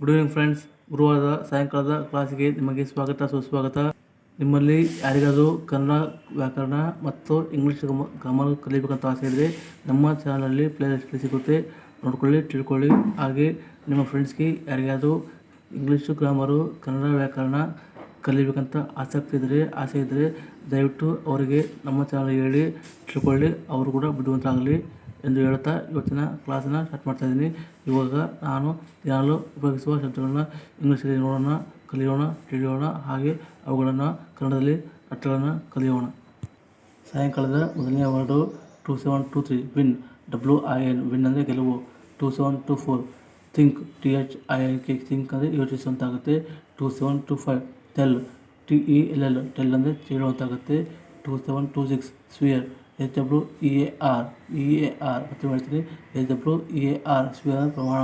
Good evening friends ಗುರುವಾರದ ಸಾಯಂಕಾಲದ ಕ್ಲಾಸಿಗೆ ನಿಮಗೆ ಸ್ವಾಗತ, ಸುಸ್ವಾಗತ. ನಿಮ್ಮಲ್ಲಿ ಯಾರಿಗಾದರೂ ಕನ್ನಡ ವ್ಯಾಕರಣ ಮತ್ತು ಇಂಗ್ಲೀಷ್ ಗ್ರಾಮರ್ ಕಲಿಬೇಕಂತ ಆಸೆ ಇದ್ದರೆ ನಮ್ಮ ಚಾನಲಲ್ಲಿ ಪ್ಲೇಲಿಸ್ಟ್ಲಿ ಸಿಗುತ್ತೆ. ನೋಡ್ಕೊಳ್ಳಿ, ತಿಳ್ಕೊಳ್ಳಿ. ಹಾಗೆ ನಿಮ್ಮ ಫ್ರೆಂಡ್ಸ್ಗೆ ಯಾರಿಗಾದರೂ ಇಂಗ್ಲೀಷು ಗ್ರಾಮರು ಕನ್ನಡ ವ್ಯಾಕರಣ ಕಲಿಬೇಕಂತ ಆಸಕ್ತಿ ಇದ್ದರೆ ಆಸೆ ಇದ್ದರೆ ದಯವಿಟ್ಟು ಅವರಿಗೆ ನಮ್ಮ ಚಾನಲ್ ಹೇಳಿ, ತಿಳ್ಕೊಳ್ಳಿ. ಅವರು ಕೂಡ ಬುದ್ಧಿವಂತರಾಗಲಿ. ಎಂದು ಹೇಳುತ್ತಾ ಇವತ್ತಿನ ಕ್ಲಾಸನ್ನು ಸ್ಟಾರ್ಟ್ ಮಾಡ್ತಾ ಇದ್ದೀನಿ. ಇವಾಗ ನಾನು ದಿನಾಲು ಉಪಯೋಗಿಸುವ ಶಬ್ದಗಳನ್ನ ಇಂಗ್ಲೀಷಲ್ಲಿ ನೋಡೋಣ, ಕಲಿಯೋಣ, ತಿಳಿಯೋಣ, ಹಾಗೆ ಅವುಗಳನ್ನು ಕನ್ನಡದಲ್ಲಿ ಅರ್ಥಗಳನ್ನು ಕಲಿಯೋಣ. ಸಾಯಂಕಾಲದ ಮೊದಲನೇ word two seven two three win, W I N, win ಅಂದರೆ ಗೆಲುವು. Two seven two four, think, T H I N K, think ಅಂದರೆ ಯೋಚಿಸುವಂತಾಗುತ್ತೆ. Two seven two five, tell, T E L L, tell ಅಂದರೆ ಕೇಳುವಂತಾಗುತ್ತೆ. Two seven two six, swear H W E A R E A R ಮತ್ತೆ ಹೇಳ್ತೀನಿ. H W E A R swear ಪ್ರಮಾಣ.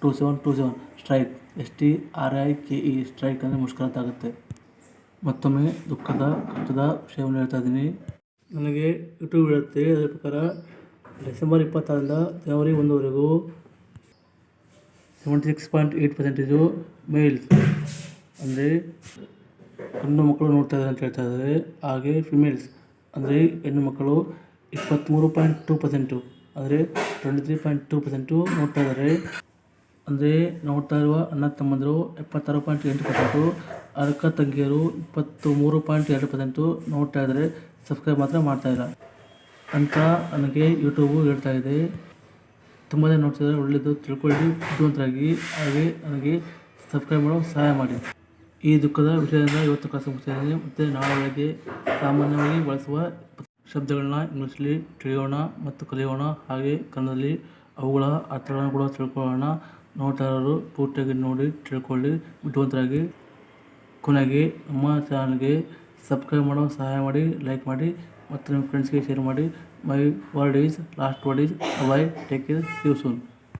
Two seven two seven strike S T R I K E strike ಅಂದರೆ ಮುಷ್ಕರ ಮತ್ತೊಮ್ಮೆ ದುಃಖದ, ಕಷ್ಟದ ವಿಷಯವನ್ನು ಹೇಳ್ತಾ ಇದ್ದೀನಿ. ನನಗೆ ಯೂಟ್ಯೂಬ್ ಹೇಳುತ್ತೆ. ಅದರ ಪ್ರಕಾರ ಡಿಸೆಂಬರ್ ಇಪ್ಪತ್ತಾರರಿಂದ ಜನವರಿ ಒಂದುವರೆಗೂ seventy six point eight percentage males ಅಂದರೆ ಗಂಡು ಮಕ್ಕಳು ನೋಡ್ತಾ ಇದ್ದಾರೆ ಅಂತ ಹೇಳ್ತಾ ಇದ್ದಾರೆ. ಹಾಗೆ ಫಿಮೇಲ್ಸ್ ಅಂದರೆ ಹೆಣ್ಣು ಮಕ್ಕಳು ಇಪ್ಪತ್ತ್ಮೂರು ಪಾಯಿಂಟ್ ಟು ಪರ್ಸೆಂಟು ಅಂದರೆ twenty three point two percent ನೋಡ್ತಾ ಇದ್ದಾರೆ ಅಂದರೆ ನೋಡ್ತಾ ಇರುವ ಅಣ್ಣ ತಮ್ಮಂದಿರು ಎಪ್ಪತ್ತಾರು ಪಾಯಿಂಟ್ ಎಂಟು ಪರ್ಸೆಂಟು ಅಕ್ಕ ತಂಗಿಯರು ಇಪ್ಪತ್ತು ಮೂರು ಪಾಯಿಂಟ್ ಎರಡು ಪರ್ಸೆಂಟು ನೋಡ್ತಾ ಇದ್ದಾರೆ ಸಬ್ಸ್ಕ್ರೈಬ್ ಮಾತ್ರ ಮಾಡ್ತಾ ಇಲ್ಲ ಅಂತ ನನಗೆ ಯೂಟ್ಯೂಬು ಹೇಳ್ತಾ ಇದೆ. ತುಂಬ ಜನ ನೋಡ್ತಿದ್ದಾರೆ ಒಳ್ಳೆಯದು ತಿಳ್ಕೊಳ್ಳಿ, ಬುದ್ಧಿವಂತರಾಗಿ. ಹಾಗೆ ನನಗೆ ಸಬ್ಸ್ಕ್ರೈಬ್ ಮಾಡೋ ಸಹಾಯ ಮಾಡಿ. ಈ ದುಃಖದ ವಿಷಯದಿಂದ ಇವತ್ತು ಕ್ಲಾಸ್ ಮುಗಿಸ್ತಾ ಇದ್ದೀನಿ ಮತ್ತು ನಾಳೆ ಬೆಳಗ್ಗೆ ಸಾಮಾನ್ಯವಾಗಿ ಬಳಸುವ ಶಬ್ದಗಳನ್ನ ಇಂಗ್ಲೀಷಲ್ಲಿ ತಿಳಿಯೋಣ ಮತ್ತು ಕಲಿಯೋಣ. ಹಾಗೆ ಕನ್ನಡದಲ್ಲಿ ಅವುಗಳ ಅರ್ಥಗಳನ್ನು ಕೂಡ ತಿಳ್ಕೊಳ್ಳೋಣ. ನೋಡ್ತಾರರು ಪೂರ್ತಿಯಾಗಿ ನೋಡಿ ತಿಳ್ಕೊಳ್ಳಿ. ಬುದ್ಧಿವಂತರಾಗಿ ಕೊನೆಗೆ ನಮ್ಮ ಚಾನಲ್ಗೆ ಸಬ್ಸ್ಕ್ರೈಬ್ ಮಾಡೋ ಸಹಾಯ ಮಾಡಿ, ಲೈಕ್ ಮಾಡಿ ಮತ್ತು ನಿಮ್ಮ ಫ್ರೆಂಡ್ಸ್ಗೆ ಶೇರ್ ಮಾಡಿ. My word is last word is bye take care you soon